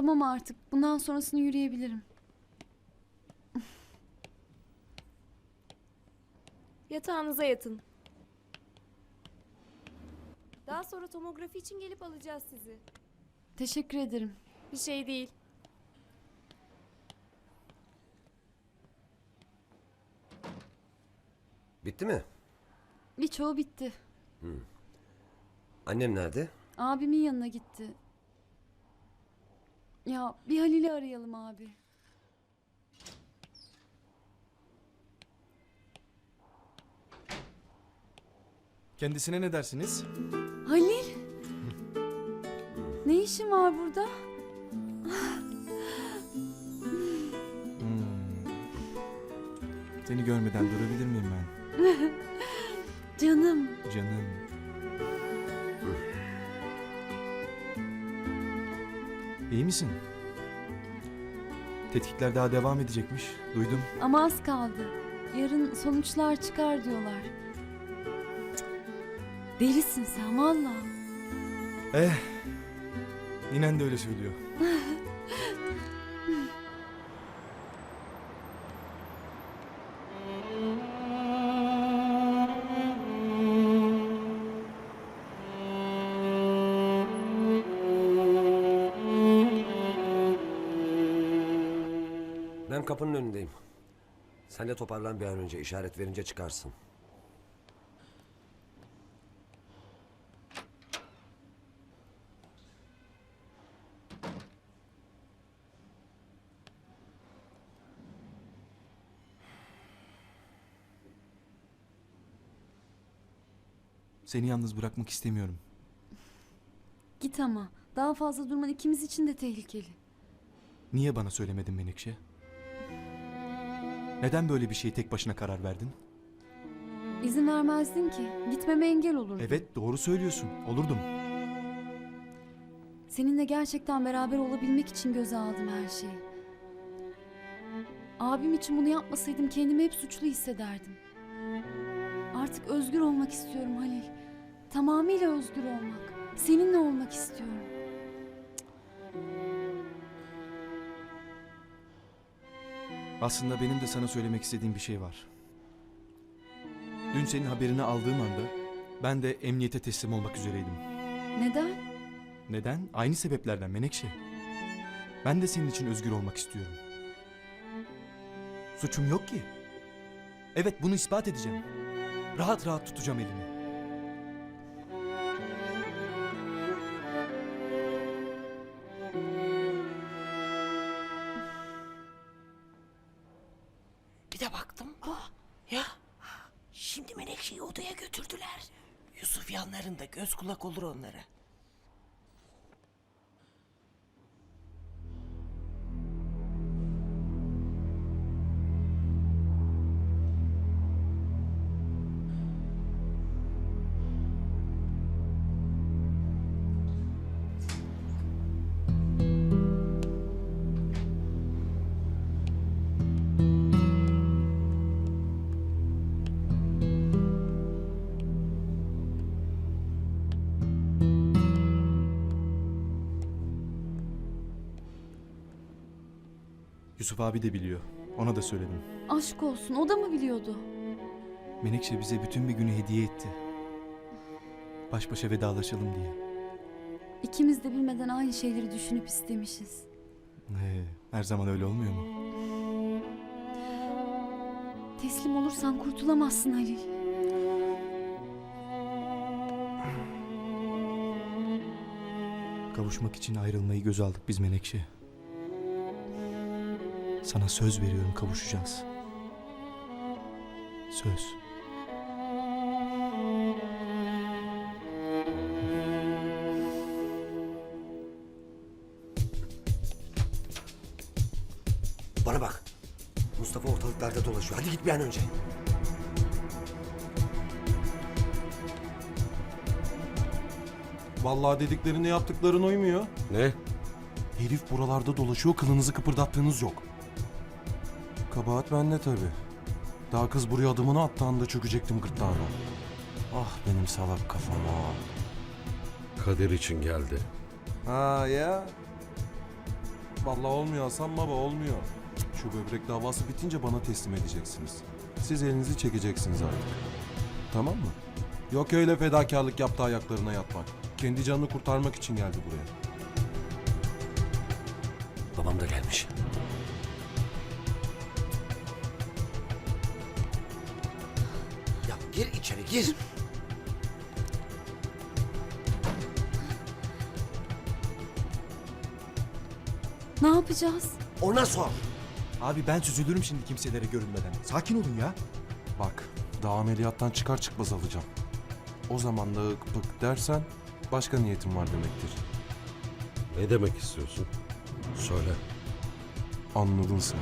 Tamam artık. Bundan sonrasını yürüyebilirim. Yatağınıza yatın. Daha sonra tomografi için gelip alacağız sizi. Teşekkür ederim. Bir şey değil. Bitti mi? Birçoğu bitti. Annem nerede? Abimin yanına gitti. Ya bir Halil'i arayalım abi. Kendisine ne dersiniz? Halil! Ne işin var burada? Seni görmeden durabilir miyim ben? Canım. Canım. İyi misin? Tetkikler daha devam edecekmiş. Duydum. Ama az kaldı. Yarın sonuçlar çıkar diyorlar. Cık. Delisin sen valla. Eh. Ninen de öyle söylüyor. Ben kapının önündeyim. Sen de toparlan bir an önce işaret verince çıkarsın. Seni yalnız bırakmak istemiyorum. Git ama. Daha fazla durman ikimiz için de tehlikeli. Niye bana söylemedin Menekşe? Neden böyle bir şeye tek başına karar verdin? İzin vermezdin ki. Gitmeme engel olurdun. Evet doğru söylüyorsun. Olurdum. Seninle gerçekten beraber olabilmek için göze aldım her şeyi. Abim için bunu yapmasaydım kendimi hep suçlu hissederdim. Artık özgür olmak istiyorum Halil. Tamamıyla özgür olmak. Seninle olmak istiyorum. Aslında benim de sana söylemek istediğim bir şey var. Dün senin haberini aldığım anda ben de emniyete teslim olmak üzereydim. Neden? Neden? Aynı sebeplerden Menekşe. Ben de senin için özgür olmak istiyorum. Suçum yok ki. Evet bunu ispat edeceğim. Rahat rahat tutacağım elini. Menekşe'yi odaya götürdüler. Yusuf yanlarında göz kulak olur onlara. Yusuf abi de biliyor. Ona da söyledim. Aşk olsun o da mı biliyordu? Menekşe bize bütün bir günü hediye etti. Baş başa vedalaşalım diye. İkimiz de bilmeden aynı şeyleri düşünüp istemişiz. Ee, her zaman öyle olmuyor mu? Teslim olursan kurtulamazsın Halil. Kavuşmak için ayrılmayı göz aldık biz Menekşe. Sana söz veriyorum kavuşacağız. Söz. Bana bak. Mustafa ortalıklarda dolaşıyor. Hadi git bir an önce. Vallahi dediklerini yaptıkların uymuyor. Ne? Herif buralarda dolaşıyor kılınızı kıpırdattığınız yok. Kabahat bende tabi. Daha kız buraya adımını attığı anda çökecektim gırtlağına. Ah benim salak kafam ah. Kadir için geldi. Ha ya. Vallahi olmuyor Hasan baba olmuyor. Şu böbrek davası bitince bana teslim edeceksiniz. Siz elinizi çekeceksiniz artık. Tamam mı? Yok öyle fedakarlık yaptı ayaklarına yatmak. Kendi canını kurtarmak için geldi buraya. Babam da gelmiş. Gir içeri gir. Ne yapacağız? Ona sor. Abi ben süzülürüm şimdi kimselere görünmeden. Sakin olun ya. Bak daha ameliyattan çıkar çıkmaz alacağım. O zaman da ık pık dersen başka niyetim var demektir. Ne demek istiyorsun? Söyle. Anladın sen.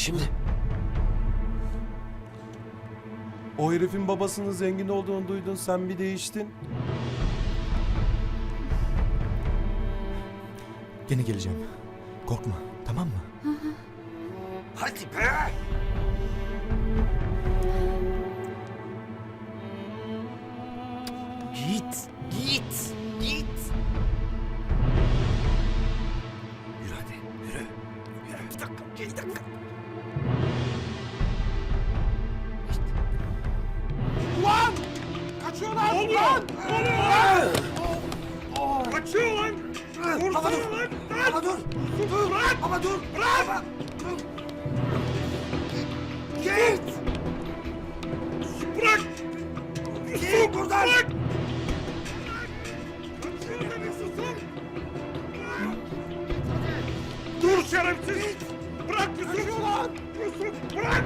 şimdi. O herifin babasının zengin olduğunu duydun sen bir değiştin. Gene geleceğim. Korkma tamam mı? Hadi be. Git, git, git. Dur, baba dur, baba dur. Git, Bırak! git buradan. Susun! Dur şerefsiz! Bırak Yusuf! Yusuf bırak!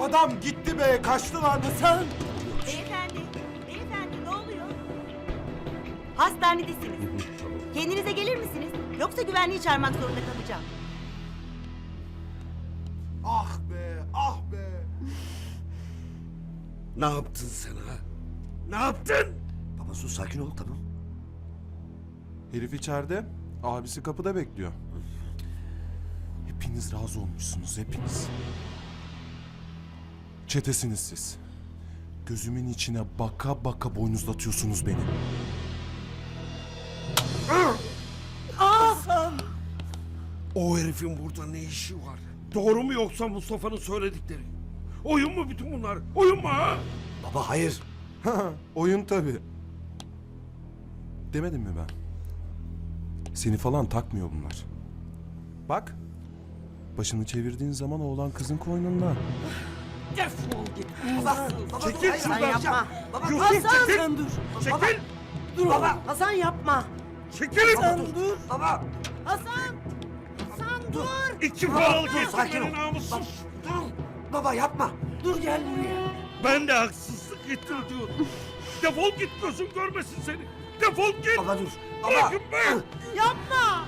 Adam gitti be kaçtı lan. Beyefendi, Hastanedesiniz. Kendinize gelir misiniz? Yoksa güvenliği çağırmak zorunda kalacağım. Ah be, ah be! Ne yaptın sen ha? Ne yaptın? Baba sus, sakin ol, tamam. Herif içeride, abisi kapıda bekliyor. Hepiniz razı olmuşsunuz, hepiniz. Çetesiniz siz. Gözümün içine baka baka boynuzlatıyorsunuz beni. O herifin burada ne işi var? Doğru mu yoksa Mustafa'nın söyledikleri? Oyun mu bütün bunlar? Oyun mu ha? Baba hayır. Oyun tabii. Demedim mi ben? Seni falan takmıyor bunlar. Bak. Başını çevirdiğin zaman oğlan kızın koynunda. Defol git. Baba, baba Çekil hayır, şuradan. yapma. Baba, Yusuf Hasan! çekil. Sen dur. Çekil. Dur Baba. Hasan yapma. Çekilin. dur. baba. Hasan! Hasan dur. İki paralık ol. namussuz. Dur, baba yapma. Dur gel buraya. Ben de haksızlık ettim diyorum. Defol git gözüm görmesin seni. Defol git. Baba dur. Baba. Bırakın be. Yapma.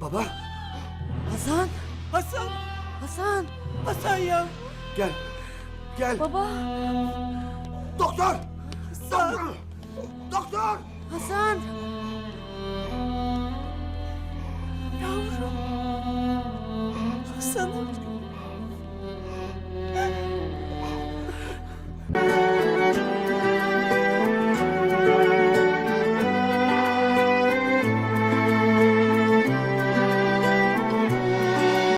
Baba, Hasan. Hasan. Hasan. Hasan ya. gel. Gel. Baba, Doktor. Doktor. Doktor. Hasan!